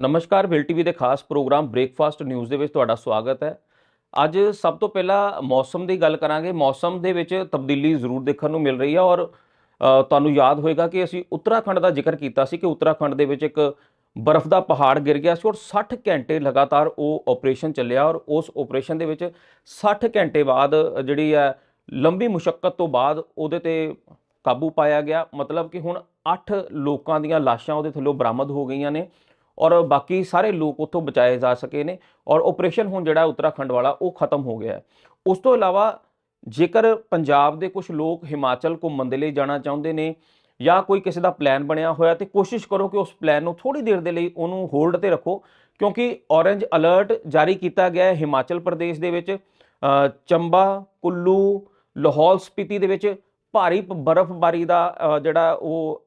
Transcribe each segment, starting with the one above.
ਨਮਸਕਾਰ bill TV ਦੇ ਖਾਸ ਪ੍ਰੋਗਰਾਮ ਬ੍ਰੇਕਫਾਸਟ ਨਿਊਜ਼ ਦੇ ਵਿੱਚ ਤੁਹਾਡਾ ਸਵਾਗਤ ਹੈ। ਅੱਜ ਸਭ ਤੋਂ ਪਹਿਲਾਂ ਮੌਸਮ ਦੀ ਗੱਲ ਕਰਾਂਗੇ। ਮੌਸਮ ਦੇ ਵਿੱਚ ਤਬਦੀਲੀ ਜ਼ਰੂਰ ਦੇਖਣ ਨੂੰ ਮਿਲ ਰਹੀ ਹੈ ਔਰ ਤੁਹਾਨੂੰ ਯਾਦ ਹੋਏਗਾ ਕਿ ਅਸੀਂ ਉੱਤਰਾਖੰਡ ਦਾ ਜ਼ਿਕਰ ਕੀਤਾ ਸੀ ਕਿ ਉੱਤਰਾਖੰਡ ਦੇ ਵਿੱਚ ਇੱਕ ਬਰਫ਼ ਦਾ ਪਹਾੜ ਗਿਰ ਗਿਆ ਸੀ ਔਰ 60 ਘੰਟੇ ਲਗਾਤਾਰ ਉਹ ਆਪਰੇਸ਼ਨ ਚੱਲਿਆ ਔਰ ਉਸ ਆਪਰੇਸ਼ਨ ਦੇ ਵਿੱਚ 60 ਘੰਟੇ ਬਾਅਦ ਜਿਹੜੀ ਹੈ, ਲੰਬੀ ਮੁਸ਼ਕਲ ਤੋਂ ਬਾਅਦ ਉਹਦੇ ਤੇ ਕਾਬੂ ਪਾਇਆ ਗਿਆ। ਮਤਲਬ ਕਿ ਹੁਣ 8 ਲੋਕਾਂ ਦੀਆਂ ਲਾਸ਼ਾਂ ਉਹਦੇ ਥੱਲੋਂ ਬਰਾਮਦ ਹੋ ਗਈਆਂ ਨੇ। ਔਰ ਬਾਕੀ ਸਾਰੇ ਲੋਕ ਉੱਥੋਂ ਬਚਾਏ ਜਾ ਸਕੇ ਨੇ ਔਰ ਆਪਰੇਸ਼ਨ ਹੁਣ ਜਿਹੜਾ ਉੱਤਰਾਖੰਡ ਵਾਲਾ, ਉਹ ਖਤਮ ਹੋ ਗਿਆ ਹੈ। ਉਸ ਤੋਂ ਇਲਾਵਾ ਜੇਕਰ ਪੰਜਾਬ ਦੇ ਕੁਝ ਲੋਕ ਹਿਮਾਚਲ ਘੁੰਮਣ ਦੇ ਲਈ ਜਾਣਾ ਚਾਹੁੰਦੇ ਨੇ ਜਾਂ ਕੋਈ ਕਿਸੇ ਦਾ ਪਲਾਨ ਬਣਿਆ ਹੋਇਆ ਤੇ ਕੋਸ਼ਿਸ਼ ਕਰੋ ਕਿ ਉਸ ਪਲਾਨ ਨੂੰ ਥੋੜੀ ਦੇਰ ਦੇ ਲਈ ਉਹਨੂੰ ਹੋਲਡ ਤੇ ਰੱਖੋ, ਕਿਉਂਕਿ ਔਰੇਂਜ ਅਲਰਟ ਜਾਰੀ ਕੀਤਾ ਗਿਆ ਹੈ ਹਿਮਾਚਲ ਪ੍ਰਦੇਸ਼ ਦੇ ਵਿੱਚ ਚੰਬਾ, ਕੁੱਲੂ, ਲਾਹੌਲ ਸਪੀਤੀ ਦੇ ਵਿੱਚ ਭਾਰੀ ਬਰਫ਼ਬਾਰੀ ਦਾ ਜਿਹੜਾ ਉਹ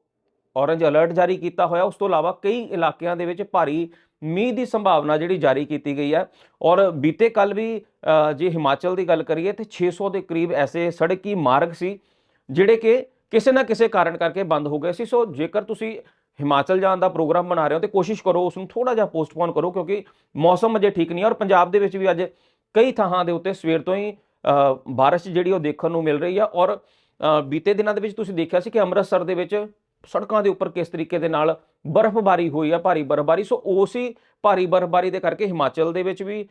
ਔਰੇਂਜ ਅਲਰਟ ਜਾਰੀ ਕੀਤਾ ਹੋਇਆ। ਉਸ ਤੋਂ ਇਲਾਵਾ ਕਈ ਇਲਾਕਿਆਂ ਦੇ ਵਿੱਚ ਭਾਰੀ ਮੀਂਹ ਦੀ ਸੰਭਾਵਨਾ ਜਿਹੜੀ ਜਾਰੀ ਕੀਤੀ ਗਈ ਹੈ। ਔਰ ਬੀਤੇ ਕੱਲ ਵੀ ਜੇ ਹਿਮਾਚਲ ਦੀ ਗੱਲ ਕਰੀਏ ਤੇ 600 ਦੇ ਕਰੀਬ ਐਸੇ ਸੜਕੀ ਮਾਰਗ ਸੀ, ਜਿਹੜੇ ਕਿ ਕਿਸੇ ਨਾ ਕਿਸੇ ਕਾਰਨ ਕਰਕੇ ਬੰਦ ਹੋ ਗਏ ਸੀ। ਸੋ ਜੇਕਰ ਤੁਸੀਂ ਹਿਮਾਚਲ ਜਾਣ ਦਾ ਪ੍ਰੋਗਰਾਮ ਬਣਾ ਰਹੇ ਹੋ ਤੇ ਕੋਸ਼ਿਸ਼ ਕਰੋ ਉਸ ਨੂੰ ਥੋੜਾ ਜਿਹਾ ਪੋਸਟਪੋਨ ਕਰੋ, ਕਿਉਂਕਿ ਮੌਸਮ ਅਜੇ ਠੀਕ ਨਹੀਂ ਹੈ। ਔਰ ਪੰਜਾਬ ਦੇ ਵਿੱਚ ਵੀ ਅੱਜ ਕਈ ਥਾਵਾਂ ਦੇ ਉੱਤੇ ਸਵੇਰ ਤੋਂ ਹੀ ਬਾਰਿਸ਼ ਜਿਹੜੀ ਉਹ ਦੇਖਣ ਨੂੰ ਮਿਲ ਰਹੀ ਹੈ। ਔਰ ਬੀਤੇ ਦਿਨਾਂ ਦੇ ਵਿੱਚ ਤੁਸੀਂ ਦੇਖਿਆ ਸੀ ਕਿ ਅੰਮ੍ਰਿਤਸਰ ਦੇ ਵਿੱਚ ਸੜਕਾਂ ਦੇ ਉੱਪਰ ਕਿਸ ਤਰੀਕੇ ਦੇ ਨਾਲ ਬਰਫ਼ਬਾਰੀ ਹੋਈ ਆ ਭਾਰੀ ਬਰਫ਼ਬਾਰੀ। ਸੋ ਉਸੇ ਭਾਰੀ ਬਰਫ਼ਬਾਰੀ ਦੇ ਕਰਕੇ ਹਿਮਾਚਲ ਦੇ ਵਿੱਚ ਵੀ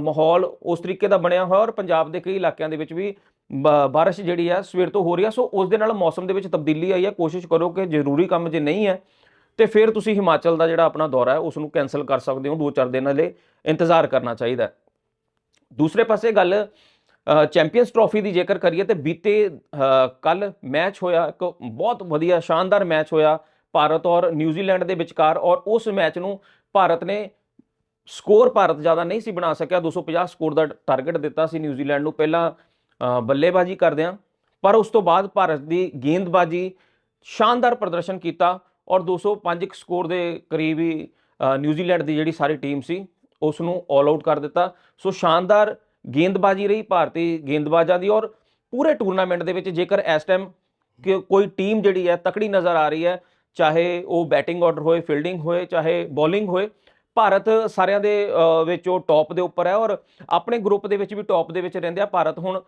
ਮਾਹੌਲ ਉਸ ਤਰੀਕੇ ਦਾ ਬਣਿਆ ਹੋਇਆ ਔਰ ਪੰਜਾਬ ਦੇ ਕਈ ਇਲਾਕਿਆਂ ਦੇ ਵਿੱਚ ਵੀ ਬ- ਬਾਰਿਸ਼ ਜਿਹੜੀ ਆ ਸਵੇਰ ਤੋਂ ਹੋ ਰਹੀ ਆ। ਸੋ ਉਸ ਦੇ ਨਾਲ ਮੌਸਮ ਦੇ ਵਿੱਚ ਤਬਦੀਲੀ ਆਈ ਹੈ ਕੋਸ਼ਿਸ਼ ਕਰੋ ਕਿ ਜ਼ਰੂਰੀ ਕੰਮ ਜੇ ਨਹੀਂ ਹੈ, ਤੇ ਫਿਰ ਤੁਸੀਂ ਹਿਮਾਚਲ ਦਾ ਜਿਹੜਾ ਆਪਣਾ ਦੌਰਾ ਹੈ, ਉਸ ਨੂੰ ਕੈਨਸਲ ਕਰ ਸਕਦੇ ਹੋ। ਦੋ ਚਾਰ ਦਿਨਾਂ ਲਈ ਇੰਤਜ਼ਾਰ ਕਰਨਾ ਚਾਹੀਦਾ ਦੂਸਰੇ ਪਾਸੇ ਗੱਲ ਚੈਂਪੀਅਨਸ ਟਰੋਫੀ ਦੀ ਜੇਕਰ ਕਰੀਏ ਤੇ ਬੀਤੇ ਕੱਲ ਮੈਚ ਹੋਇਆ, ਇੱਕ ਬਹੁਤ ਵਧੀਆ ਸ਼ਾਨਦਾਰ ਮੈਚ ਹੋਇਆ ਭਾਰਤ ਔਰ ਨਿਊਜ਼ੀਲੈਂਡ ਦੇ ਵਿਚਕਾਰ ਔਰ ਉਸ ਮੈਚ ਨੂੰ ਭਾਰਤ ਨੇ ਸਕੋਰ ਭਾਰਤ ਜ਼ਿਆਦਾ ਨਹੀਂ ਸੀ ਬਣਾ ਸਕਿਆ 250 ਸਕੋਰ ਦਾ ਟਾਰਗੇਟ ਦਿੱਤਾ ਸੀ ਨਿਊਜ਼ੀਲੈਂਡ ਨੂੰ। ਪਹਿਲਾਂ ਬੱਲੇਬਾਜ਼ੀ ਕਰਦਿਆਂ ਪਰ ਉਸ ਤੋਂ ਬਾਅਦ ਭਾਰਤ ਦੀ ਗੇਂਦਬਾਜ਼ੀ ਸ਼ਾਨਦਾਰ ਪ੍ਰਦਰਸ਼ਨ ਕੀਤਾ ਔਰ 205 ਸਕੋਰ ਦੇ ਕਰੀਬ ਹੀ ਨਿਊਜ਼ੀਲੈਂਡ ਦੀ ਜਿਹੜੀ ਸਾਰੀ ਟੀਮ ਸੀ, ਉਸ ਨੂੰ ਆਲ ਆਊਟ ਕਰ ਦਿੱਤਾ। ਸੋ ਸ਼ਾਨਦਾਰ ਗੇਂਦਬਾਜ਼ੀ ਰਹੀ ਭਾਰਤੀ ਗੇਂਦਬਾਜ਼ਾਂ ਦੀ ਔਰ ਪੂਰੇ ਟੂਰਨਾਮੈਂਟ ਦੇ ਵਿੱਚ ਜੇਕਰ ਇਸ ਟਾਈਮ ਕਿ ਕੋਈ ਟੀਮ ਜਿਹੜੀ ਹੈ ਤਕੜੀ ਨਜ਼ਰ ਆ ਰਹੀ ਹੈ, ਚਾਹੇ ਉਹ ਬੈਟਿੰਗ ਆਰਡਰ ਹੋਏ ਫੀਲਡਿੰਗ ਹੋਏ, ਚਾਹੇ ਬੋਲਿੰਗ ਹੋਏ, ਭਾਰਤ ਸਾਰਿਆਂ ਦੇ ਵਿੱਚ ਉਹ ਟੌਪ ਦੇ ਉੱਪਰ ਹੈ ਔਰ ਆਪਣੇ ਗਰੁੱਪ ਦੇ ਵਿੱਚ ਵੀ ਟੌਪ ਦੇ ਵਿੱਚ ਰਹਿੰਦੇ ਆ। ਭਾਰਤ ਹੁਣ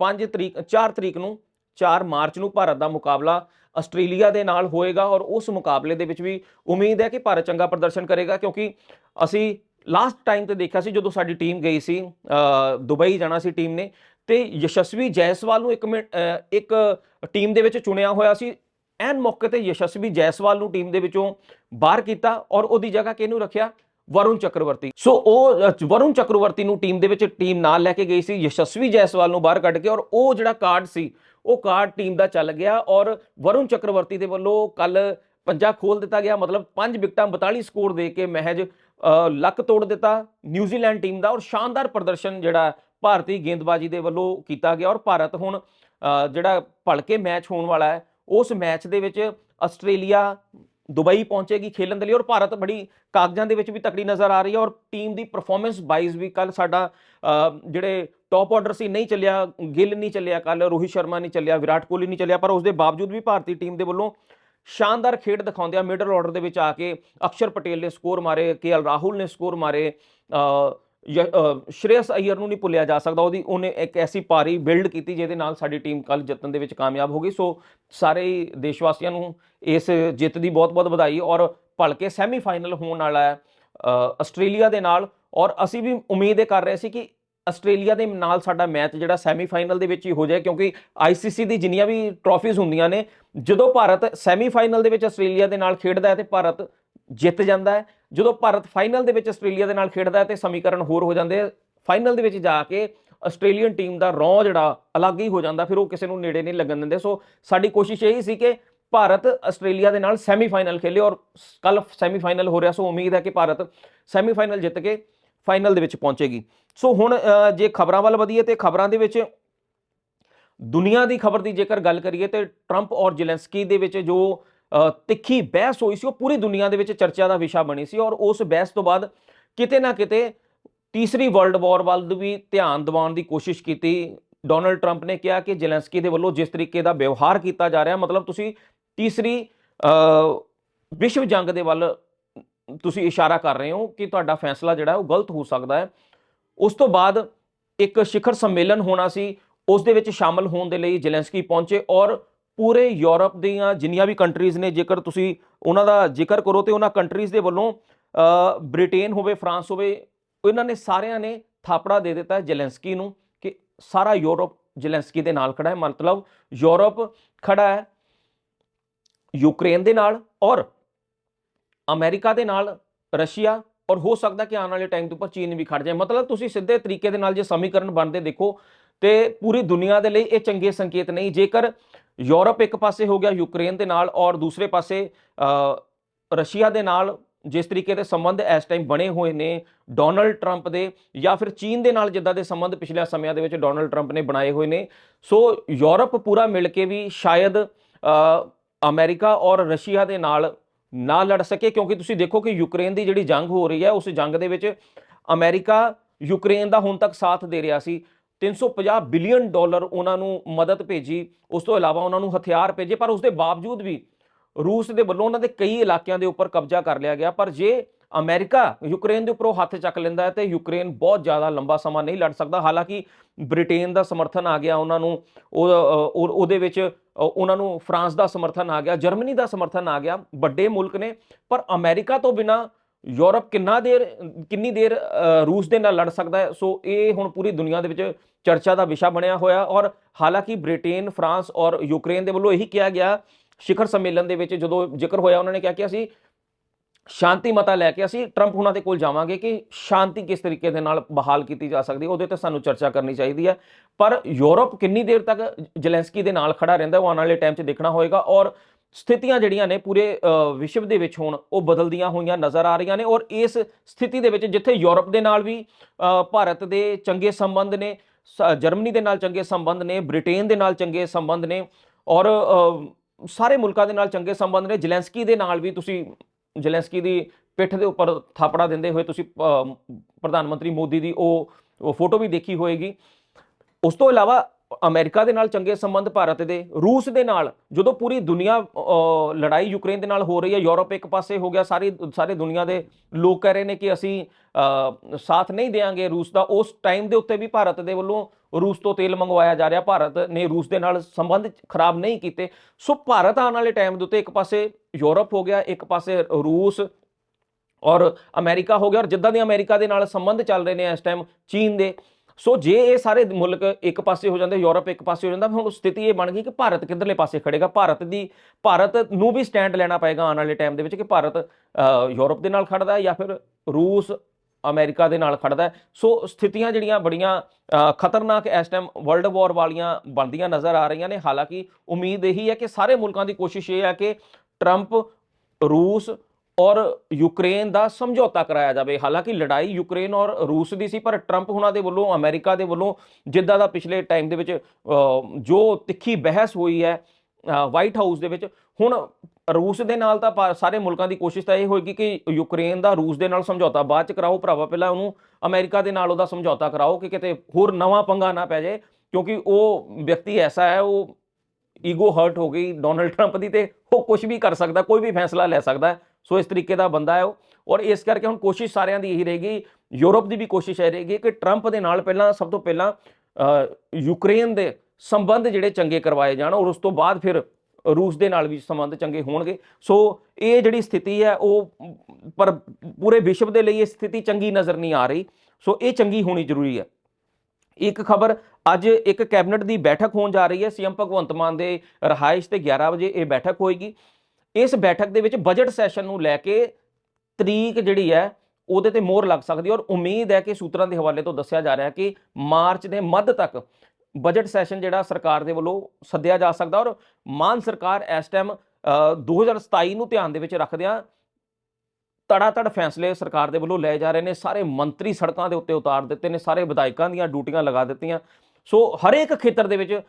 5 ਤਰੀਕ 4 ਤਰੀਕ ਨੂੰ 4 ਮਾਰਚ ਨੂੰ ਭਾਰਤ ਦਾ ਮੁਕਾਬਲਾ ਆਸਟ੍ਰੇਲੀਆ ਦੇ ਨਾਲ ਹੋਏਗਾ ਔਰ ਉਸ ਮੁਕਾਬਲੇ ਦੇ ਵਿੱਚ ਵੀ ਉਮੀਦ ਹੈ ਕਿ ਭਾਰਤ ਚੰਗਾ ਪ੍ਰਦਰਸ਼ਨ ਕਰੇਗਾ ਕਿਉਂਕਿ ਅਸੀਂ ਲਾਸਟ ਟਾਈਮ ਤੇ ਦੇਖਿਆ ਸੀ ਜਦੋਂ ਸਾਡੀ ਟੀਮ ਗਈ ਸੀ ਦੁਬਈ ਜਾਣਾ ਸੀ ਟੀਮ ਨੇ, ਤੇ ਯਸ਼ਸਵੀ ਜੈਸਵਾਲ ਨੂੰ ਇੱਕ ਮਿੰਟ ਇੱਕ ਟੀਮ ਦੇ ਵਿੱਚ ਚੁਣਿਆ ਹੋਇਆ ਸੀ, ਐਨ ਮੌਕੇ ਤੇ ਯਸ਼ਸਵੀ ਜੈਸਵਾਲ ਨੂੰ ਟੀਮ ਦੇ ਵਿੱਚੋਂ ਬਾਹਰ ਕੀਤਾ ਔਰ ਉਹਦੀ ਜਗ੍ਹਾ ਕਿਹਨੂੰ ਰੱਖਿਆ? ਵਰੁਣ ਚੱਕਰਵਰਤੀ। ਸੋ ਉਹ ਵਰੁਣ ਚੱਕਰਵਰਤੀ ਨੂੰ ਟੀਮ ਦੇ ਵਿੱਚ ਟੀਮ ਨਾਲ ਲੈ ਕੇ ਗਈ ਸੀ, ਯਸ਼ਸਵੀ ਜੈਸਵਾਲ ਨੂੰ ਬਾਹਰ ਕੱਢ ਕੇ ਔਰ ਉਹ ਜਿਹੜਾ ਕਾਰਡ ਸੀ, ਉਹ ਕਾਰਡ ਟੀਮ ਦਾ ਚੱਲ ਗਿਆ ਔਰ ਵਰੁਣ ਚੱਕਰਵਰਤੀ ਦੇ ਵੱਲੋਂ ਕੱਲ ਪੰਜਾ ਖੋਲ ਦਿੱਤਾ ਗਿਆ, ਮਤਲਬ 5 ਵਿਕਟਾਂ 42 ਸਕੋਰ ਦੇ ਕੇ ਮਹਿਜ ਲੱਕ ਤੋੜ ਦਿੱਤਾ ਨਿਊਜ਼ੀਲੈਂਡ ਟੀਮ ਦਾ ਔਰ ਸ਼ਾਨਦਾਰ ਪ੍ਰਦਰਸ਼ਨ ਜਿਹੜਾ ਭਾਰਤੀ ਗੇਂਦਬਾਜ਼ੀ ਦੇ ਵੱਲੋਂ ਕੀਤਾ ਗਿਆ ਔਰ ਭਾਰਤ ਹੁਣ ਜਿਹੜਾ ਭਲਕੇ ਮੈਚ ਹੋਣ ਵਾਲਾ ਹੈ, ਉਸ ਮੈਚ ਦੇ ਵਿੱਚ ਆਸਟ੍ਰੇਲੀਆ ਦੁਬਈ ਪਹੁੰਚੇਗੀ ਖੇਲਣ ਦੇ ਲਈ ਔਰ ਭਾਰਤ ਬੜੀ ਕਾਗਜ਼ਾਂ ਦੇ ਵਿੱਚ ਵੀ ਤਕੜੀ ਨਜ਼ਰ ਆ ਰਹੀ ਹੈ ਔਰ ਟੀਮ ਦੀ ਪਰਫਾਰਮੈਂਸ ਵਾਈਜ਼ ਵੀ ਕੱਲ ਸਾਡਾ ਜਿਹੜੇ ਟੌਪ ਆਰਡਰ ਸੀ ਨਹੀਂ ਚੱਲਿਆ, ਗਿੱਲ ਨਹੀਂ ਚੱਲਿਆ ਕੱਲ ਰੋਹਿਤ ਸ਼ਰਮਾ ਨਹੀਂ ਚੱਲਿਆ, ਵਿਰਾਟ ਕੋਹਲੀ ਨਹੀਂ ਚੱਲਿਆ, ਪਰ ਉਸ ਦੇ ਬਾਵਜੂਦ ਵੀ ਭਾਰਤੀ ਟੀਮ ਦੇ ਵੱਲੋਂ ਸ਼ਾਨਦਾਰ ਖੇਡ ਦਿਖਾਉਂਦਿਆਂ ਮਿਡਲ ਆਰਡਰ ਦੇ ਵਿੱਚ ਆ ਕੇ ਅਕਸ਼ਰ ਪਟੇਲ ਨੇ ਸਕੋਰ ਮਾਰੇ ਕੇਐਲ ਰਾਹੁਲ ਨੇ ਸਕੋਰ ਮਾਰੇ ਅ, य- ਸ਼੍ਰੇਯਸ ਅਈਅਰ ਨੂੰ ਨਹੀਂ ਭੁੱਲਿਆ ਜਾ ਸਕਦਾ ਉਹਦੀ ਉਹਨੇ ਇੱਕ ਐਸੀ ਪਾਰੀ ਬਿਲਡ ਕੀਤੀ ਜਿਹਦੇ ਨਾਲ ਸਾਡੀ ਟੀਮ ਕੱਲ ਜਿੱਤਣ ਦੇ ਵਿੱਚ ਕਾਮਯਾਬ ਹੋ ਗਈ। ਸੋ ਸਾਰੇ ਦੇਸ਼ ਵਾਸੀਆਂ ਨੂੰ ਇਸ ਜਿੱਤ ਦੀ ਬਹੁਤ-ਬਹੁਤ ਵਧਾਈ ਔਰ ਭਲਕੇ ਸੈਮੀਫਾਈਨਲ ਹੋਣ ਵਾਲਾ ਹੈ ਆਸਟ੍ਰੇਲੀਆ ਦੇ ਨਾਲ ਔਰ ਅਸੀਂ ਵੀ ਉਮੀਦ ਇਹ ਕਰ ਰਹੇ ਸੀ ਕਿ ਆਸਟ੍ਰੇਲੀਆ ਦੇ ਨਾਲ ਸਾਡਾ ਮੈਚ ਜਿਹੜਾ ਸੈਮੀਫਾਈਨਲ ਦੇ ਵਿੱਚ ਹੀ ਹੋ ਜਾਏ, ਕਿਉਂਕਿ ਆਈਸੀਸੀ ਦੀ ਜਿੰਨੀਆਂ ਵੀ ਟਰੋਫੀਜ਼ ਹੁੰਦੀਆਂ ਨੇ, ਜਦੋਂ ਭਾਰਤ ਸੈਮੀਫਾਈਨਲ ਦੇ ਵਿੱਚ ਆਸਟ੍ਰੇਲੀਆ ਦੇ ਨਾਲ ਖੇਡਦਾ ਹੈ ਤੇ ਭਾਰਤ ਜਿੱਤ ਜਾਂਦਾ ਹੈ, ਜਦੋਂ ਭਾਰਤ ਫਾਈਨਲ ਦੇ ਵਿੱਚ ਆਸਟ੍ਰੇਲੀਆ ਦੇ ਨਾਲ ਖੇਡਦਾ ਹੈ ਤੇ ਸਮੀਕਰਨ ਹੋਰ ਹੋ ਜਾਂਦੇ ਫਾਈਨਲ ਦੇ ਵਿੱਚ ਜਾ ਕੇ ਆਸਟ੍ਰੇਲੀਅਨ ਟੀਮ ਦਾ ਰੌ ਜਿਹੜਾ ਅਲੱਗ ਹੀ ਹੋ ਜਾਂਦਾ, ਫਿਰ ਉਹ ਕਿਸੇ ਨੂੰ ਨੇੜੇ ਨਹੀਂ ਲੱਗਣ ਦਿੰਦੇ। ਸੋ ਸਾਡੀ ਕੋਸ਼ਿਸ਼ ਇਹੀ ਸੀ ਕਿ ਭਾਰਤ ਆਸਟ੍ਰੇਲੀਆ ਦੇ ਨਾਲ ਸੈਮੀਫਾਈਨਲ ਖੇਲੇ ਔਰ ਕੱਲ ਸੈਮੀਫਾਈਨਲ ਹੋ ਰਿਹਾ, ਸੋ ਉਮੀਦ ਹੈ ਕਿ ਭਾਰਤ ਸੈਮੀਫਾਈਨਲ ਜਿੱਤ ਕੇ ਫਾਈਨਲ ਦੇ ਵਿੱਚ ਪਹੁੰਚੇਗੀ। ਸੋ ਹੁਣ ਜੇ ਖਬਰਾਂ ਵੱਲ ਵਧੀਏ ਤੇ ਖਬਰਾਂ ਦੇ ਵਿੱਚ ਦੁਨੀਆ ਦੀ ਖਬਰ ਦੀ ਜੇਕਰ ਗੱਲ ਕਰੀਏ ਤੇ ਟਰੰਪ ਔਰ ਜ਼ੈਲੈਂਸਕੀ ਦੇ ਵਿੱਚ ਜੋ ਤਿੱਖੀ ਬਹਿਸ ਹੋਈ ਸੀ, ਉਹ ਪੂਰੀ ਦੁਨੀਆ ਦੇ ਵਿੱਚ ਚਰਚਾ ਦਾ ਵਿਸ਼ਾ ਬਣੀ ਸੀ ਔਰ ਉਸ ਬਹਿਸ ਤੋਂ ਬਾਅਦ ਕਿਤੇ ਨਾ ਕਿਤੇ ਤੀਸਰੀ ਵਰਲਡ ਵਾਰ ਵੱਲ ਵੀ ਧਿਆਨ ਦਿਵਾਉਣ ਦੀ ਕੋਸ਼ਿਸ਼ ਕੀਤੀ। ਡੋਨਲਡ ਟਰੰਪ ਨੇ ਕਿਹਾ ਕਿ ਜ਼ੈਲੈਂਸਕੀ ਦੇ ਵੱਲੋਂ ਜਿਸ ਤਰੀਕੇ ਦਾ ਵਿਵਹਾਰ ਕੀਤਾ ਜਾ ਰਿਹਾ, ਮਤਲਬ ਤੁਸੀਂ ਤੀਸਰੀ ਵਿਸ਼ਵ ਜੰਗ ਦੇ ਵੱਲ ਤੁਸੀਂ ਇਸ਼ਾਰਾ ਕਰ ਰਹੇ ਹੋ ਕਿ ਤੁਹਾਡਾ ਫੈਸਲਾ ਜਿਹੜਾ ਉਹ ਗਲਤ ਹੋ ਸਕਦਾ ਹੈ। ਉਸ ਤੋਂ ਬਾਅਦ ਇੱਕ ਸਿਖਰ ਸੰਮੇਲਨ ਹੋਣਾ ਸੀ, ਉਸ ਦੇ ਵਿੱਚ ਸ਼ਾਮਲ ਹੋਣ ਦੇ ਲਈ ਜ਼ੈਲੈਂਸਕੀ ਪਹੁੰਚੇ ਔਰ ਪੂਰੇ ਯੂਰਪ ਦੀਆਂ ਜਿੰਨੀਆਂ ਵੀ ਕੰਟਰੀਜ਼ ਨੇ, ਜੇਕਰ ਤੁਸੀਂ ਉਹਨਾਂ ਦਾ ਜ਼ਿਕਰ ਕਰੋ ਤੇ ਉਹਨਾਂ ਕੰਟਰੀਜ਼ ਦੇ ਵੱਲੋਂ ਬ੍ਰਿਟੇਨ ਹੋਵੇ, ਫਰਾਂਸ ਹੋਵੇ, ਇਹਨਾਂ ਨੇ ਸਾਰਿਆਂ ਨੇ ਥਾਪੜਾ ਦੇ ਦਿੱਤਾ ਹੈ ਜ਼ੈਲੈਂਸਕੀ ਨੂੰ ਕਿ ਸਾਰਾ ਯੂਰਪ ਜ਼ੈਲੈਂਸਕੀ ਦੇ ਨਾਲ ਖੜਾ ਹੈ। ਮਤਲਬ ਯੂਰਪ ਖੜਾ ਹੈ ਯੂਕਰੇਨ ਦੇ ਨਾਲ ਔਰ ਅਮਰੀਕਾ ਦੇ ਨਾਲ ਰਸ਼ੀਆ ਔਰ ਹੋ ਸਕਦਾ ਕਿ ਆਉਣ ਵਾਲੇ ਟਾਈਮ ਦੇ ਉੱਪਰ ਚੀਨ ਵੀ ਖੜ ਜਾਏ। ਮਤਲਬ ਤੁਸੀਂ ਸਿੱਧੇ ਤਰੀਕੇ ਦੇ ਨਾਲ ਜੇ ਸਮੀਕਰਨ ਬਣਦੇ ਦੇਖੋ ਤੇ ਪੂਰੀ ਦੁਨੀਆ ਦੇ ਲਈ ਇਹ ਚੰਗੇ ਸੰਕੇਤ ਨਹੀਂ। ਜੇਕਰ ਯੂਰਪ ਇੱਕ ਪਾਸੇ ਹੋ ਗਿਆ ਯੂਕਰੇਨ ਦੇ ਨਾਲ ਔਰ ਦੂਸਰੇ ਪਾਸੇ ਰਸ਼ੀਆ ਦੇ ਨਾਲ ਜਿਸ ਤਰੀਕੇ ਦੇ ਸੰਬੰਧ ਇਸ ਟਾਈਮ ਬਣੇ ਹੋਏ ਨੇ ਡੋਨਲਡ ਟਰੰਪ ਦੇ ਜਾਂ ਫਿਰ ਚੀਨ ਦੇ ਨਾਲ ਜਿੱਦਾਂ ਦੇ ਸੰਬੰਧ ਪਿਛਲੇ ਸਮਿਆਂ ਦੇ ਵਿੱਚ ਡੋਨਲਡ ਟਰੰਪ ਨੇ ਬਣਾਏ ਹੋਏ ਨੇ। ਸੋ ਯੂਰਪ ਪੂਰਾ ਮਿਲ ਕੇ ਵੀ ਸ਼ਾਇਦ ਅ, ਅਮਰੀਕਾ ਔਰ ਰਸ਼ੀਆ ਦੇ ਨਾਲ ਨਾ ਲੜ ਸਕੇ, ਕਿਉਂਕਿ ਤੁਸੀਂ ਦੇਖੋ ਕਿ ਯੂਕਰੇਨ ਦੀ ਜਿਹੜੀ ਜੰਗ ਹੋ ਰਹੀ ਹੈ, ਉਸ ਜੰਗ ਦੇ ਵਿੱਚ ਅਮਰੀਕਾ ਯੂਕਰੇਨ ਦਾ ਹੁਣ ਤੱਕ ਸਾਥ ਦੇ ਰਿਹਾ ਸੀ। 350 ਬਿਲੀਅਨ ਡਾਲਰ ਉਹਨਾਂ ਨੂੰ ਮਦਦ ਭੇਜੀ, ਉਸ ਤੋਂ ਇਲਾਵਾ ਉਹਨਾਂ ਨੂੰ ਹਥਿਆਰ ਭੇਜੇ, ਪਰ ਉਸ ਦੇ ਬਾਵਜੂਦ ਵੀ ਰੂਸ ਦੇ ਵੱਲੋਂ ਉਹਨਾਂ ਦੇ ਕਈ ਇਲਾਕਿਆਂ ਦੇ ਉੱਪਰ ਕਬਜ਼ਾ ਕਰ ਲਿਆ ਗਿਆ। ਪਰ ਜੇ ਅਮਰੀਕਾ ਯੂਕਰੇਨ ਦੇ ਉੱਪਰੋਂ ਹੱਥ ਚੱਕ ਲੈਂਦਾ ਹੈ ਤੇ ਯੂਕਰੇਨ ਬਹੁਤ ਜ਼ਿਆਦਾ ਲੰਬਾ ਸਮਾਂ ਨਹੀਂ ਲੜ ਸਕਦਾ। ਹਾਲਾਂਕਿ ਬ੍ਰਿਟੇਨ ਦਾ ਸਮਰਥਨ ਆ ਗਿਆ ਉਹਨਾਂ ਨੂੰ, ਉਹ ਉਹਦੇ ਵਿੱਚ ਉਹਨਾਂ ਨੂੰ ਫਰਾਂਸ ਦਾ ਸਮਰਥਨ ਆ ਗਿਆ, ਜਰਮਨੀ ਦਾ ਸਮਰਥਨ ਆ ਗਿਆ, ਵੱਡੇ ਮੁਲਕ ਨੇ। ਪਰ ਅਮਰੀਕਾ ਤੋਂ ਬਿਨਾ ਯੂਰਪ ਕਿੰਨਾ ਦੇਰ, ਕਿੰਨੀ ਦੇਰ ਰੂਸ ਦੇ ਨਾਲ ਲੜ ਸਕਦਾ ਹੈ? ਸੋ ਇਹ ਹੁਣ ਪੂਰੀ ਦੁਨੀਆ ਦੇ ਵਿੱਚ ਚਰਚਾ ਦਾ ਵਿਸ਼ਾ ਬਣਿਆ ਹੋਇਆ ਔਰ ਹਾਲਾਂਕਿ ਬ੍ਰਿਟੇਨ, ਫਰਾਂਸ ਔਰ ਯੂਕਰੇਨ ਦੇ ਵੱਲੋਂ ਇਹੀ ਕਿਹਾ ਗਿਆ, ਸਿਖਰ ਸੰਮੇਲਨ ਦੇ ਵਿੱਚ ਜਦੋਂ ਜ਼ਿਕਰ ਹੋਇਆ, ਉਹਨਾਂ ਨੇ ਕਿਹਾ ਕਿ ਅਸੀਂ ਸ਼ਾਂਤੀ ਮਤਾ ਲੈ ਕੇ ਅਸੀਂ ਟਰੰਪ ਹੁਣਾਂ ਦੇ ਕੋਲ ਜਾਵਾਂਗੇ ਕਿ ਸ਼ਾਂਤੀ ਕਿਸ ਤਰੀਕੇ ਦੇ ਨਾਲ ਬਹਾਲ ਕੀਤੀ ਜਾ ਸਕਦੀ ਹੈ, ਉਹਦੇ ਤੇ ਸਾਨੂੰ ਚਰਚਾ ਕਰਨੀ ਚਾਹੀਦੀ ਹੈ। ਪਰ ਯੂਰਪ ਕਿੰਨੀ ਦੇਰ ਤੱਕ ਜ਼ੈਲੈਂਸਕੀ ਦੇ ਨਾਲ ਖੜਾ ਰਹਿੰਦਾ ਉਹ ਆਉਣ ਵਾਲੇ ਟਾਈਮ 'ਚ ਦੇਖਣਾ ਹੋਏਗਾ ਔਰ ਸਥਿਤੀਆਂ ਜਿਹੜੀਆਂ ਨੇ ਪੂਰੇ ਵਿਸ਼ਵ ਦੇ ਵਿੱਚ ਹੁਣ ਉਹ ਬਦਲਦੀਆਂ ਹੋਈਆਂ ਨਜ਼ਰ ਆ ਰਹੀਆਂ ਨੇ ਔਰ ਇਸ ਸਥਿਤੀ ਦੇ ਵਿੱਚ ਜਿੱਥੇ ਯੂਰਪ ਦੇ ਨਾਲ ਵੀ ਭਾਰਤ ਦੇ ਚੰਗੇ ਸੰਬੰਧ ਨੇ, ਸ- ਜਰਮਨੀ ਦੇ ਨਾਲ ਚੰਗੇ ਸੰਬੰਧ ਨੇ, ਬ੍ਰਿਟੇਨ ਦੇ ਨਾਲ ਚੰਗੇ ਸੰਬੰਧ ਨੇ ਔਰ ਸਾਰੇ ਮੁਲਕਾਂ ਦੇ ਨਾਲ ਚੰਗੇ ਸੰਬੰਧ ਨੇ, ਜ਼ੈਲੈਂਸਕੀ ਦੇ ਨਾਲ ਵੀ ਤੁਸੀਂ ਜ਼ੈਲੈਂਸਕੀ ਦੀ ਪਿੱਠ ਦੇ ਉੱਪਰ ਥਾਪੜਾ ਦਿੰਦੇ ਹੋਏ ਤੁਸੀਂ ਪ੍ਰਧਾਨ ਮੰਤਰੀ ਮੋਦੀ ਦੀ ਉਹ ਫੋਟੋ ਵੀ ਦੇਖੀ ਹੋਏਗੀ। ਉਸ ਤੋਂ ਇਲਾਵਾ ਅਮਰੀਕਾ ਦੇ ਨਾਲ ਚੰਗੇ ਸੰਬੰਧ ਭਾਰਤ ਦੇ, ਰੂਸ ਦੇ ਨਾਲ ਜਦੋਂ ਪੂਰੀ ਦੁਨੀਆ ਲੜਾਈ ਯੂਕਰੇਨ ਦੇ ਨਾਲ ਹੋ ਰਹੀ ਹੈ, ਯੂਰਪ ਇੱਕ ਪਾਸੇ ਹੋ ਗਿਆ, ਸਾਰੀ, ਸਾਰੇ ਦੁਨੀਆ ਦੇ ਲੋਕ ਕਹਿ ਰਹੇ ਨੇ ਕਿ ਅਸੀਂ ਸਾਥ ਨਹੀਂ ਦੇਵਾਂਗੇ ਰੂਸ ਦਾ, ਉਸ ਟਾਈਮ ਦੇ ਉੱਤੇ ਵੀ ਭਾਰਤ ਦੇ ਵੱਲੋਂ ਰੂਸ ਤੋਂ ਤੇਲ ਮੰਗਵਾਇਆ ਜਾ ਰਿਹਾ, ਭਾਰਤ ਨੇ ਰੂਸ ਦੇ ਨਾਲ ਸੰਬੰਧ ਖਰਾਬ ਨਹੀਂ ਕੀਤੇ। ਸੋ ਭਾਰਤ ਆਉਣ ਵਾਲੇ ਟਾਈਮ ਦੇ ਉੱਤੇ ਇੱਕ ਪਾਸੇ ਯੂਰਪ ਹੋ ਗਿਆ, ਇੱਕ ਪਾਸੇ ਰੂਸ ਔਰ ਅਮਰੀਕਾ ਹੋ ਗਿਆ ਔਰ ਜਿੱਦਾਂ ਦੇ ਅਮਰੀਕਾ ਦੇ ਨਾਲ ਸੰਬੰਧ ਚੱਲ ਰਹੇ ਨੇ ਇਸ ਟਾਈਮ ਚੀਨ ਦੇ। ਸੋ ਜੇ ਇਹ ਸਾਰੇ ਮੁਲਕ ਇੱਕ ਪਾਸੇ ਹੋ ਜਾਂਦੇ, ਯੂਰਪ ਇੱਕ ਪਾਸੇ ਹੋ ਜਾਂਦਾ, ਹੁਣ ਸਥਿਤੀ ਇਹ ਬਣ ਗਈ ਕਿ ਭਾਰਤ ਕਿੱਧਰਲੇ ਪਾਸੇ ਖੜੇਗਾ। ਭਾਰਤ ਦੀ, ਭਾਰਤ ਨੂੰ ਵੀ ਸਟੈਂਡ ਲੈਣਾ ਪਏਗਾ ਆਉਣ ਵਾਲੇ ਟਾਈਮ ਦੇ ਵਿੱਚ ਕਿ ਭਾਰਤ ਯੂਰਪ ਦੇ ਨਾਲ ਖੜਦਾ ਹੈ ਜਾਂ ਫਿਰ ਰੂਸ ਅਮਰੀਕਾ ਦੇ ਨਾਲ ਖੜਦਾ ਸੋ ਸਥਿਤੀਆਂ ਜਿਹੜੀਆਂ ਬੜੀਆਂ ਖਤਰਨਾਕ ਇਸ ਟਾਈਮ ਵਰਲਡ ਵਾਰ ਵਾਲੀਆਂ ਬਣਦੀਆਂ ਨਜ਼ਰ ਆ ਰਹੀਆਂ ਨੇ। ਹਾਲਾਂਕਿ ਉਮੀਦ ਇਹੀ ਹੈ ਕਿ ਸਾਰੇ ਮੁਲਕਾਂ ਦੀ ਕੋਸ਼ਿਸ਼ ਇਹ ਹੈ ਕਿ ਟਰੰਪ ਰੂਸ ਔਰ ਯੂਕਰੇਨ ਦਾ ਸਮਝੌਤਾ ਕਰਾਇਆ ਜਾਵੇ। ਹਾਲਾਂਕਿ ਲੜਾਈ ਯੂਕਰੇਨ ਔਰ ਰੂਸ ਦੀ ਸੀ, ਪਰ ਟਰੰਪ ਹੁਣਾਂ ਦੇ ਵੱਲੋਂ, ਅਮਰੀਕਾ ਦੇ ਵੱਲੋਂ ਜਿੱਦਾਂ ਦਾ ਪਿਛਲੇ ਟਾਈਮ ਦੇ ਵਿੱਚ ਜੋ ਤਿੱਖੀ ਬਹਿਸ ਹੋਈ ਹੈ ਵਾਈਟ ਹਾਊਸ ਦੇ ਵਿੱਚ, ਹੁਣ ਰੂਸ ਦੇ ਨਾਲ ਤਾਂ ਪਾ- ਸਾਰੇ ਮੁਲਕਾਂ ਦੀ ਕੋਸ਼ਿਸ਼ ਤਾਂ ਇਹ ਹੋਏਗੀ ਕਿ ਯੂਕਰੇਨ ਦਾ ਰੂਸ ਦੇ ਨਾਲ ਸਮਝੌਤਾ ਬਾਅਦ ਚ ਕਰਾਓ ਭਰਾਵਾ, ਪਹਿਲਾਂ ਉਹਨੂੰ ਅਮਰੀਕਾ ਦੇ ਨਾਲ ਉਹਦਾ ਸਮਝੌਤਾ ਕਰਾਓ ਕਿ ਕਿਤੇ ਹੋਰ ਨਵਾਂ ਪੰਗਾ ਨਾ ਪੈ ਜਾਏ, ਕਿਉਂਕਿ ਉਹ ਵਿਅਕਤੀ ਐਸਾ ਹੈ, ਉਹ ਈਗੋ ਹਰਟ ਹੋ ਗਈ ਡੋਨਲਡ ਟਰੰਪ ਦੀ ਤੇ ਉਹ ਕੁਝ ਵੀ ਕਰ ਸਕਦਾ, ਕੋਈ ਵੀ ਫੈਸਲਾ ਲੈ ਸਕਦਾ ਸੋ ਇਸ ਤਰੀਕੇ ਦਾ ਬੰਦਾ ਹੈ ਉਹ। ਔਰ ਇਸ ਕਰਕੇ ਹੁਣ ਕੋਸ਼ਿਸ਼ ਸਾਰਿਆਂ ਦੀ ਇਹੀ ਰਹੇਗੀ, ਯੂਰਪ ਦੀ ਵੀ ਕੋਸ਼ਿਸ਼ ਇਹ ਰਹੇਗੀ ਕਿ ਟਰੰਪ ਦੇ ਨਾਲ ਪਹਿਲਾਂ, ਸਭ ਤੋਂ ਪਹਿਲਾਂ ਯੂਕਰੇਨ ਦੇ ਸੰਬੰਧ ਜਿਹੜੇ ਚੰਗੇ ਕਰਵਾਏ ਜਾਣ ਔਰ ਉਸ ਤੋਂ ਬਾਅਦ ਫਿਰ ਰੂਸ ਦੇ ਨਾਲ ਵੀ ਸੰਬੰਧ ਚੰਗੇ ਹੋਣਗੇ। ਸੋ ਇਹ ਜਿਹੜੀ ਸਥਿਤੀ ਹੈ, ਉਹ ਪਰ ਪੂਰੇ ਵਿਸ਼ਵ ਦੇ ਲਈ ਇਹ ਸਥਿਤੀ ਚੰਗੀ ਨਜ਼ਰ ਨਹੀਂ ਆ ਰਹੀ। ਸੋ ਇਹ ਚੰਗੀ ਹੋਣੀ ਜ਼ਰੂਰੀ ਹੈ। ਇੱਕ ਖਬਰ, ਅੱਜ ਇੱਕ ਕੈਬਨਿਟ ਦੀ ਬੈਠਕ ਹੋਣ ਜਾ ਰਹੀ ਹੈ। ਸੀਐਮ ਭਗਵੰਤ ਮਾਨ ਦੇ ਰਹਾਇਸ਼ ਤੇ 11 ਵਜੇ ਇਹ ਬੈਠਕ ਹੋਏਗੀ। ਇਸ ਬੈਠਕ ਦੇ ਵਿੱਚ ਬਜਟ ਸੈਸ਼ਨ ਨੂੰ ਲੈ ਕੇ ਤਰੀਕ ਜਿਹੜੀ ਹੈ, ਉਹਦੇ ਤੇ ਮੋਹਰ ਲੱਗ ਸਕਦੀ ਹੈ ਔਰ ਉਮੀਦ ਹੈ ਕਿ ਸੂਤਰਾਂ ਦੇ ਹਵਾਲੇ ਤੋਂ ਦੱਸਿਆ ਜਾ ਰਿਹਾ ਹੈ ਕਿ ਮਾਰਚ ਦੇ ਮੱਧ ਤੱਕ ਬਜਟ ਸੈਸ਼ਨ ਜਿਹੜਾ ਸਰਕਾਰ ਦੇ ਵੱਲੋਂ ਸੱਦਿਆ ਜਾ ਸਕਦਾ ਔਰ ਮਾਨ ਸਰਕਾਰ ਇਸ ਟਾਈਮ 2027 ਨੂੰ ਧਿਆਨ ਦੇ ਵਿੱਚ ਰੱਖਦਿਆਂ ਤੜਾਤੜ ਫੈਸਲੇ ਸਰਕਾਰ ਦੇ ਵੱਲੋਂ ਲਏ ਜਾ ਰਹੇ ਨੇ। ਸਾਰੇ ਮੰਤਰੀ ਸੜਕਾਂ ਦੇ ਉੱਤੇ ਉਤਾਰ ਦਿੱਤੇ ਨੇ, ਸਾਰੇ ਵਿਧਾਇਕਾਂ ਦੀਆਂ ਡਿਊਟੀਆਂ ਲਗਾ ਦਿੱਤੀਆਂ। ਸੋ ਹਰੇਕ ਖੇਤਰ ਦੇ ਵਿੱਚ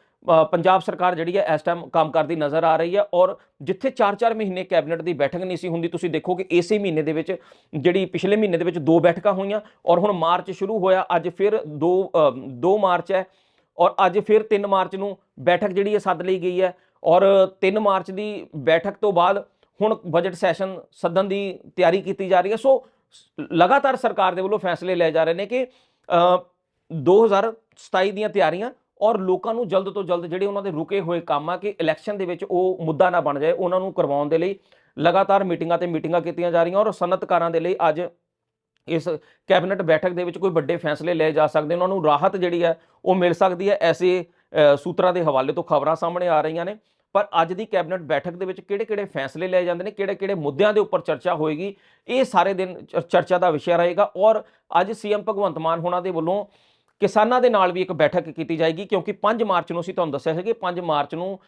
ਪੰਜਾਬ ਸਰਕਾਰ ਜਿਹੜੀ ਹੈ ਇਸ ਟਾਈਮ ਕੰਮ ਕਰਦੀ ਨਜ਼ਰ ਆ ਰਹੀ ਹੈ ਔਰ ਜਿੱਥੇ 4-4 ਮਹੀਨੇ ਕੈਬਨਿਟ ਦੀ ਬੈਠਕ ਨਹੀਂ ਸੀ ਹੁੰਦੀ, ਤੁਸੀਂ ਦੇਖੋ ਕਿ ਇਸੇ ਮਹੀਨੇ ਦੇ ਵਿੱਚ ਜਿਹੜੀ ਪਿਛਲੇ ਮਹੀਨੇ ਦੇ ਵਿੱਚ ਦੋ ਬੈਠਕਾਂ ਹੋਈਆਂ ਔਰ ਹੁਣ ਮਾਰਚ ਸ਼ੁਰੂ ਹੋਇਆ, ਅੱਜ ਫਿਰ 2 2 ਮਾਰਚ ਹੈ। ਔਰ ਅੱਜ ਫਿਰ 3 ਮਾਰਚ ਨੂੰ ਬੈਠਕ ਜਿਹੜੀ ਹੈ ਸੱਦ ਲਈ ਗਈ ਹੈ ਔਰ 3 ਮਾਰਚ ਦੀ ਬੈਠਕ ਤੋਂ ਬਾਅਦ ਹੁਣ ਬਜਟ ਸੈਸ਼ਨ ਸੱਦਣ ਦੀ ਤਿਆਰੀ ਕੀਤੀ ਜਾ ਰਹੀ ਹੈ। ਸੋ ਲਗਾਤਾਰ ਸਰਕਾਰ ਦੇ ਵੱਲੋਂ ਫੈਸਲੇ ਲਏ ਜਾ ਰਹੇ ਨੇ ਕਿ ਅ, 2027 ਦੀਆਂ ਤਿਆਰੀਆਂ ਔਰ ਲੋਕਾਂ ਨੂੰ ਜਲਦ ਤੋਂ ਜਲਦ ਜਿਹੜੇ ਉਹਨਾਂ ਦੇ ਰੁਕੇ ਹੋਏ ਕੰਮ ਆ ਕਿ ਇਲੈਕਸ਼ਨ ਦੇ ਵਿੱਚ ਉਹ ਮੁੱਦਾ ਨਾ ਬਣ ਜਾਏ ਉਹਨਾਂ ਨੂੰ ਕਰਵਾਉਣ ਦੇ ਲਈ ਲਗਾਤਾਰ ਮੀਟਿੰਗਾਂ ਤੇ ਮੀਟਿੰਗਾਂ ਕੀਤੀਆਂ ਜਾ ਰਹੀਆਂ ਔਰ ਸਨਅਤਕਾਰਾਂ ਦੇ ਲਈ ਅੱਜ ਇਸ ਕੈਬਨਿਟ ਬੈਠਕ ਦੇ ਵਿੱਚ ਕੋਈ ਵੱਡੇ ਫੈਸਲੇ ਲਏ ਜਾ ਸਕਦੇ ਉਹਨਾਂ ਨੂੰ ਰਾਹਤ ਜਿਹੜੀ ਹੈ ਉਹ ਮਿਲ ਸਕਦੀ ਹੈ, ਐਸੇ ਸੂਤਰਾਂ ਦੇ ਹਵਾਲੇ ਤੋਂ ਖਬਰਾਂ ਸਾਹਮਣੇ ਆ ਰਹੀਆਂ ਨੇ। ਪਰ ਅੱਜ ਦੀ ਕੈਬਨਿਟ ਬੈਠਕ ਦੇ ਵਿੱਚ ਕਿਹੜੇ-ਕਿਹੜੇ ਫੈਸਲੇ ਲਏ ਜਾਂਦੇ ਨੇ, ਕਿਹੜੇ-ਕਿਹੜੇ ਮੁੱਦਿਆਂ ਦੇ ਉੱਪਰ ਚਰਚਾ ਹੋਏਗੀ, ਇਹ ਸਾਰੇ ਦਿਨ ਚ- ਚਰਚਾ ਦਾ ਵਿਸ਼ਾ ਰਹੇਗਾ। ਔਰ ਅੱਜ ਸੀਐਮ ਭਗਵੰਤ ਮਾਨ ਹੋਣਾ ਦੇ ਵੱਲੋਂ ਕਿਸਾਨਾਂ ਦੇ ਨਾਲ ਵੀ ਇੱਕ ਬੈਠਕ ਕੀਤੀ ਜਾਏਗੀ, ਕਿਉਂਕਿ 5 ਮਾਰਚ ਨੂੰ ਅਸੀਂ ਤੁਹਾਨੂੰ ਦੱਸਿਆ ਸੀ ਕਿ 5 ਮਾਰਚ ਨੂੰ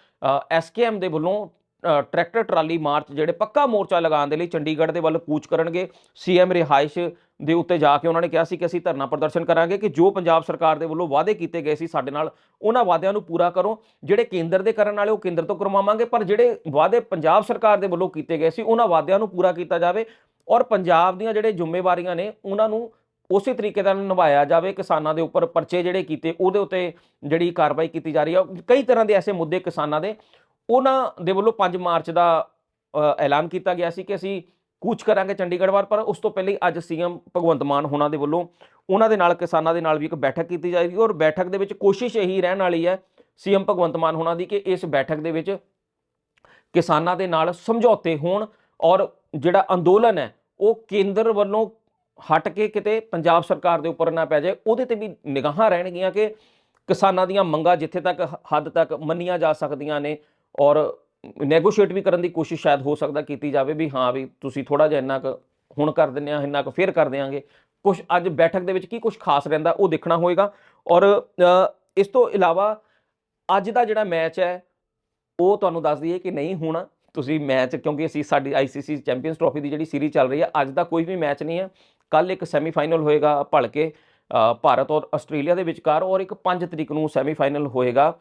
ਐਸਕੇਐਮ ਦੇ ਵੱਲੋਂ ਟਰੈਕਟਰ ਟਰਾਲੀ ਮਾਰਚ ਜਿਹੜੇ ਪੱਕਾ ਮੋਰਚਾ ਲਗਾਉਣ ਦੇ ਲਈ ਚੰਡੀਗੜ੍ਹ ਦੇ ਵੱਲ ਕੂਚ ਕਰਨਗੇ। ਸੀਐਮ ਰਿਹਾਇਸ਼ ਦੇ ਉੱਤੇ ਜਾ ਕੇ ਉਹਨਾਂ ਨੇ ਕਿਹਾ ਸੀ ਕਿ ਅਸੀਂ ਧਰਨਾ ਪ੍ਰਦਰਸ਼ਨ ਕਰਾਂਗੇ ਕਿ ਜੋ ਪੰਜਾਬ ਸਰਕਾਰ ਦੇ ਵੱਲੋਂ ਵਾਅਦੇ ਕੀਤੇ ਗਏ ਸੀ ਸਾਡੇ ਨਾਲ, ਉਹਨਾਂ ਵਾਅਦਿਆਂ ਨੂੰ ਪੂਰਾ ਕਰੋ। ਜਿਹੜੇ ਕੇਂਦਰ ਦੇ ਕਰਨ ਵਾਲੇ ਉਹ ਕੇਂਦਰ ਤੋਂ ਕਰਵਾਵਾਂਗੇ, ਪਰ ਜਿਹੜੇ ਵਾਅਦੇ ਪੰਜਾਬ ਸਰਕਾਰ ਦੇ ਵੱਲੋਂ ਕੀਤੇ ਗਏ ਸੀ, ਉਹਨਾਂ ਵਾਅਦਿਆਂ ਨੂੰ ਪੂਰਾ ਕੀਤਾ ਜਾਵੇ ਔਰ ਪੰਜਾਬ ਦੀਆਂ ਜਿਹੜੇ ਜ਼ਿੰਮੇਵਾਰੀਆਂ ਨੇ, ਉਹਨਾਂ ਨੂੰ ਉਸੇ ਤਰੀਕੇ ਨਾਲ ਨਿਭਾਇਆ ਜਾਵੇ। ਕਿਸਾਨਾਂ ਦੇ ਉੱਪਰ ਪਰਚੇ ਜਿਹੜੇ ਕੀਤੇ, ਉਹਦੇ ਉੱਤੇ ਜਿਹੜੀ ਕਾਰਵਾਈ ਕੀਤੀ ਜਾ ਰਹੀ ਹੈ। ਕਈ ਤਰ੍ਹਾਂ ਦੇ ਐਸੇ ਮੁੱਦੇ ਕਿਸਾਨਾਂ ਦੇ ਉਹਨਾਂ ਦੇ ਵੱਲੋਂ 5 ਮਾਰਚ ਦਾ ਐਲਾਨ ਕੀਤਾ ਗਿਆ ਸੀ ਕਿ ਅਸੀਂ ਕੂਚ ਕਰਾਂਗੇ ਚੰਡੀਗੜ੍ਹ ਵਾਰ ਪਰ ਉਸ ਤੋਂ ਪਹਿਲਾਂ ਹੀ ਅੱਜ ਸੀਐਮ ਭਗਵੰਤ ਮਾਨ ਹੋਣਾ ਦੇ ਵੱਲੋਂ ਉਹਨਾਂ ਦੇ ਨਾਲ, ਕਿਸਾਨਾਂ ਦੇ ਨਾਲ ਵੀ ਇੱਕ ਬੈਠਕ ਕੀਤੀ ਜਾਏਗੀ ਔਰ ਬੈਠਕ ਦੇ ਵਿੱਚ ਕੋਸ਼ਿਸ਼ ਇਹੀ ਰਹਿਣ ਵਾਲੀ ਹੈ ਸੀਐਮ ਭਗਵੰਤ ਮਾਨ ਹੋਣਾ ਦੀ ਕਿ ਇਸ ਬੈਠਕ ਦੇ ਵਿੱਚ ਕਿਸਾਨਾਂ ਦੇ ਨਾਲ ਸਮਝੌਤੇ ਹੋਣ ਔਰ ਜਿਹੜਾ ਅੰਦੋਲਨ ਹੈ ਉਹ ਕੇਂਦਰ ਵੱਲੋਂ ਹਟ ਕੇ ਕਿਤੇ ਪੰਜਾਬ ਸਰਕਾਰ ਦੇ ਉੱਪਰ ਨਾ ਪੈ ਜਾਏ, ਉਹਦੇ ਤੇ ਵੀ ਨਿਗਾਹਾਂ ਰਹਿਣਗੀਆਂ ਕਿ ਕਿਸਾਨਾਂ ਦੀਆਂ ਮੰਗਾਂ ਜਿੱਥੇ ਤੱਕ ਹੱਦ ਤੱਕ ਮੰਨੀਆਂ ਜਾ ਸਕਦੀਆਂ ਨੇ ਔਰ ਨੈਗੋਸ਼ੀਏਟ ਵੀ ਕਰਨ ਦੀ ਕੋਸ਼ਿਸ਼ ਸ਼ਾਇਦ ਹੋ ਸਕਦਾ ਕੀਤੀ ਜਾਵੇ ਵੀ ਹਾਂ ਵੀ ਤੁਸੀਂ ਥੋੜਾ ਜਿਹਾ ਇੰਨਾ ਕੁ ਹੁਣ ਕਰ ਦਿੰਦੇ ਆ, ਇੰਨਾ ਕੁ ਫੇਰ ਕਰ ਦਿਆਂਗੇ। ਕੁਝ ਅੱਜ ਬੈਠਕ ਦੇ ਵਿੱਚ ਕੀ ਕੁਝ ਖਾਸ ਰਹਿੰਦਾ ਉਹ ਦੇਖਣਾ ਹੋਏਗਾ। ਔਰ ਇਸ ਤੋਂ ਇਲਾਵਾ ਅੱਜ ਦਾ ਜਿਹੜਾ ਮੈਚ ਹੈ, ਉਹ ਤੁਹਾਨੂੰ ਦੱਸ ਦਈਏ ਕਿ ਨਹੀਂ, ਹੋਣਾ ਤੁਸੀਂ ਮੈਚ, ਕਿਉਂਕਿ ਅਸੀਂ ਸਾਡੀ ਆਈਸੀਸੀ ਚੈਂਪੀਅਨਸ ਟਰੋਫੀ ਦੀ ਜਿਹੜੀ ਸੀਰੀਜ਼ ਚੱਲ ਰਹੀ ਹੈ, ਅੱਜ ਦਾ ਕੋਈ ਵੀ ਮੈਚ ਨਹੀਂ ਹੈ। ਕੱਲ ਇੱਕ ਸੈਮੀਫਾਈਨਲ ਹੋਏਗਾ ਭਲਕੇ ਭਾਰਤ ਔਰ ਆਸਟ੍ਰੇਲੀਆ ਦੇ ਵਿਚਕਾਰ, ਔਰ ਇੱਕ 5 ਤਰੀਕ ਨੂੰ ਸੈਮੀਫਾਈਨਲ ਹੋਏਗਾ।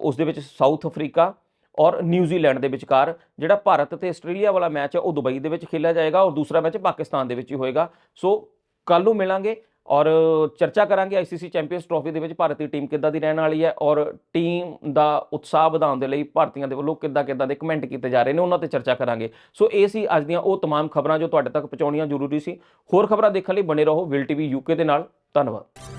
ਉਸ ਦੇ ਵਿੱਚ ਸਾਊਥ ਅਫਰੀਕਾ ਔਰ ਨਿਊਜ਼ੀਲੈਂਡ ਦੇ ਵਿਚਕਾਰ ਜਿਹੜਾ ਭਾਰਤ ਤੇ ਆਸਟ੍ਰੇਲੀਆ ਵਾਲਾ ਮੈਚ ਹੈ ਉਹ ਦੁਬਈ ਦੇ ਵਿੱਚ ਖੇਡਿਆ ਜਾਏਗਾ ਔਰ ਦੂਸਰਾ ਮੈਚ ਪਾਕਿਸਤਾਨ ਦੇ ਵਿੱਚ ਹੀ ਹੋਏਗਾ ਸੋ ਕੱਲ ਨੂੰ ਮਿਲਾਂਗੇ ਔਰ ਚਰਚਾ ਕਰਾਂਗੇ ਆਈਸੀਸੀ ਚੈਂਪੀਅਨਸ ਟਰੋਫੀ ਦੇ ਵਿੱਚ ਭਾਰਤ ਦੀ ਟੀਮ ਕਿੱਦਾਂ ਦੀ ਰਹਿਣ ਵਾਲੀ ਹੈ ਔਰ ਟੀਮ ਦਾ ਉਤਸ਼ਾਹ ਵਧਾਉਣ ਦੇ ਲਈ ਭਾਰਤੀਆਂ ਦੇ ਵੱਲੋਂ ਕਿੱਦਾਂ ਕਿੱਦਾਂ ਦੇ ਕਮੈਂਟ ਕੀਤੇ ਜਾ ਰਹੇ ਨੇ ਉਹਨਾਂ ਤੇ ਚਰਚਾ ਕਰਾਂਗੇ ਸੋ ਇਹ ਸੀ ਅੱਜ ਦੀਆਂ ਉਹ तमाम ਖਬਰਾਂ ਜੋ ਤੁਹਾਡੇ ਤੱਕ ਪਹੁੰਚਾਉਣੀਆਂ ਜ਼ਰੂਰੀ ਸੀ ਹੋਰ ਖਬਰਾਂ ਦੇਖਣ ਲਈ ਬਣੇ ਰਹੋ ਵਿਲ ਟੀਵੀ ਯੂਕੇ ਦੇ ਨਾਲ ਧੰਨਵਾਦ